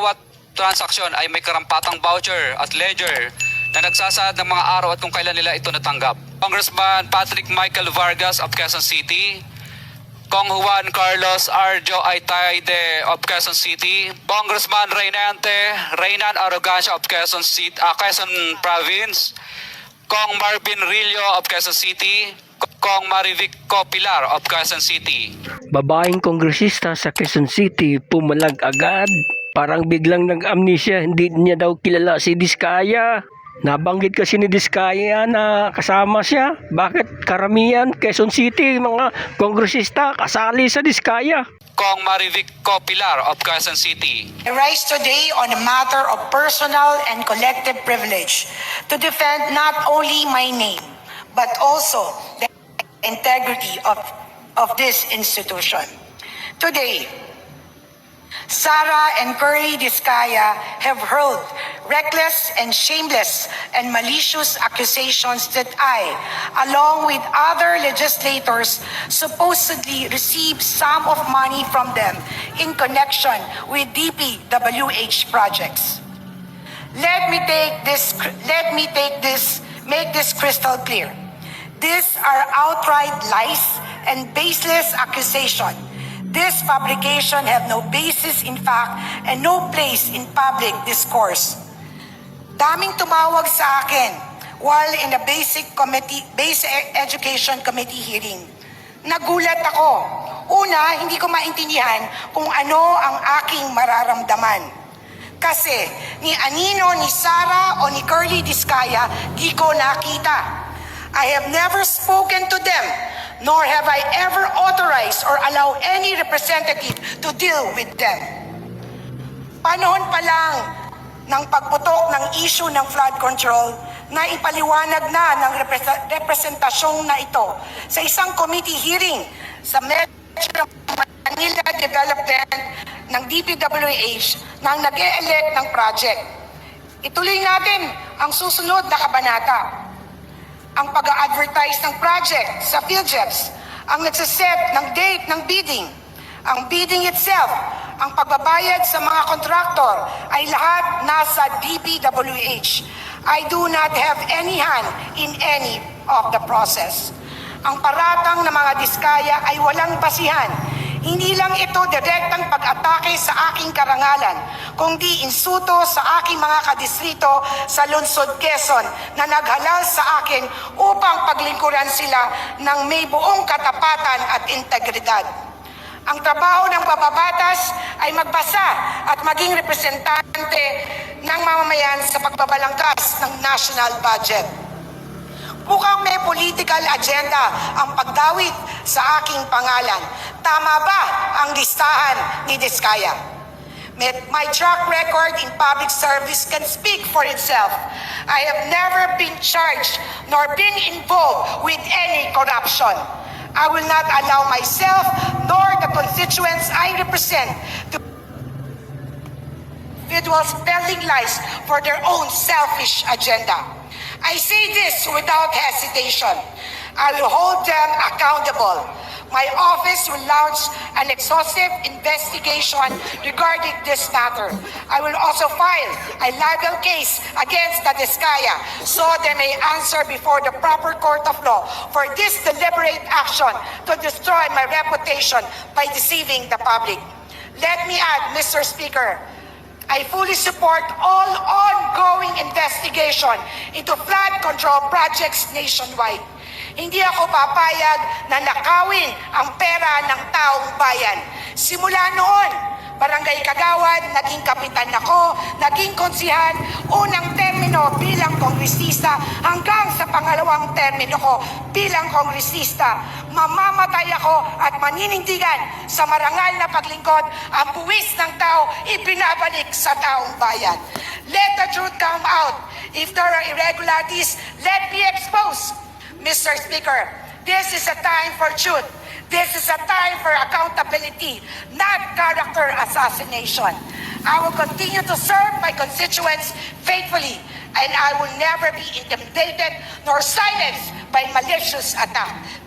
bawat transaksyon ay may karampatang voucher at ledger na nagsasaad ng mga araw at kung kailan nila ito natanggap. Congressman Patrick Michael Vargas of Quezon City, Kong Juan Carlos Arjo Aitaide of Quezon City, Congressman Reynante Reynan Arrogancia of Quezon City, ah, Quezon Province, Kong Marvin Rillo of Quezon City, Kong Marivic Copilar of Quezon City. Babaeng kongresista sa Quezon City pumalag agad. Parang biglang nag-amnesia, hindi niya daw kilala si Diskaya. Nabanggit kasi ni Diskaya na kasama siya. Bakit karamihan Quezon City mga kongresista kasali sa Diskaya? Kong Marivic Copilar of Quezon City. I rise today on a matter of personal and collective privilege to defend not only my name, but also the integrity of, of this institution. Today, Sarah and Curly Discaya have hurled reckless and shameless and malicious accusations that I, along with other legislators, supposedly received some of money from them in connection with DPWH projects. Let me take this let me take this make this crystal clear. These are outright lies and baseless accusation. This fabrication have no basis in fact and no place in public discourse. Daming tumawag sa akin while in a basic committee basic education committee hearing. Nagulat ako. Una, hindi ko maintindihan kung ano ang aking mararamdaman. Kasi ni Anino, ni Sara o ni Curly Discaya, di ko nakita. I have never spoken to them, nor have I ever authorized or allowed any representative to deal with them. Panahon pa lang ng pagputok ng issue ng flood control na ipaliwanag na ng repres- representasyong na ito sa isang committee hearing sa Metro Manila Development ng DPWH nang nag elect ng project. Ituloy natin ang susunod na kabanata. Ang pag-advertise ng project sa PhilJeps, ang nagsaset ng date ng bidding, ang bidding itself, ang pagbabayad sa mga kontraktor ay lahat nasa DPWH. I do not have any hand in any of the process. Ang paratang ng mga diskaya ay walang basihan. Hindi lang ito direktang pag-atake sa aking karangalan, kundi insuto sa aking mga kadistrito sa Lungsod Quezon na naghalal sa akin upang paglingkuran sila ng may buong katapatan at integridad. Ang trabaho ng pababatas ay magbasa at maging representante ng mamamayan sa pagbabalangkas ng national budget. Mukhang may political agenda ang pagdawit sa aking pangalan. Tama ba ang listahan ni Diskaya? My track record in public service can speak for itself. I have never been charged nor been involved with any corruption. I will not allow myself nor the constituents I represent to individuals telling lies for their own selfish agenda. I say this without hesitation. I will hold them accountable. My office will launch an exhaustive investigation regarding this matter. I will also file a libel case against the Diskaya so they may answer before the proper court of law for this deliberate action to destroy my reputation by deceiving the public. Let me add, Mr. Speaker, I fully support all ongoing investigation into flood control projects nationwide. Hindi ako papayag na nakawin ang pera ng taong bayan. Simula noon, Barangay Kagawad, naging kapitan ako, naging konsihan, unang termino bilang kongresista hanggang sa pangalawang termino ko bilang kongresista. Mamamatay ako at maninindigan sa marangal na paglingkod ang buwis ng tao ibinabalik sa taong bayan. Let the truth come out. If there are irregularities, let me expose. Mr. Speaker, this is a time for truth. This is a time for accountability, not character assassination. I will continue to serve my constituents faithfully, and I will never be intimidated nor silenced by malicious attack.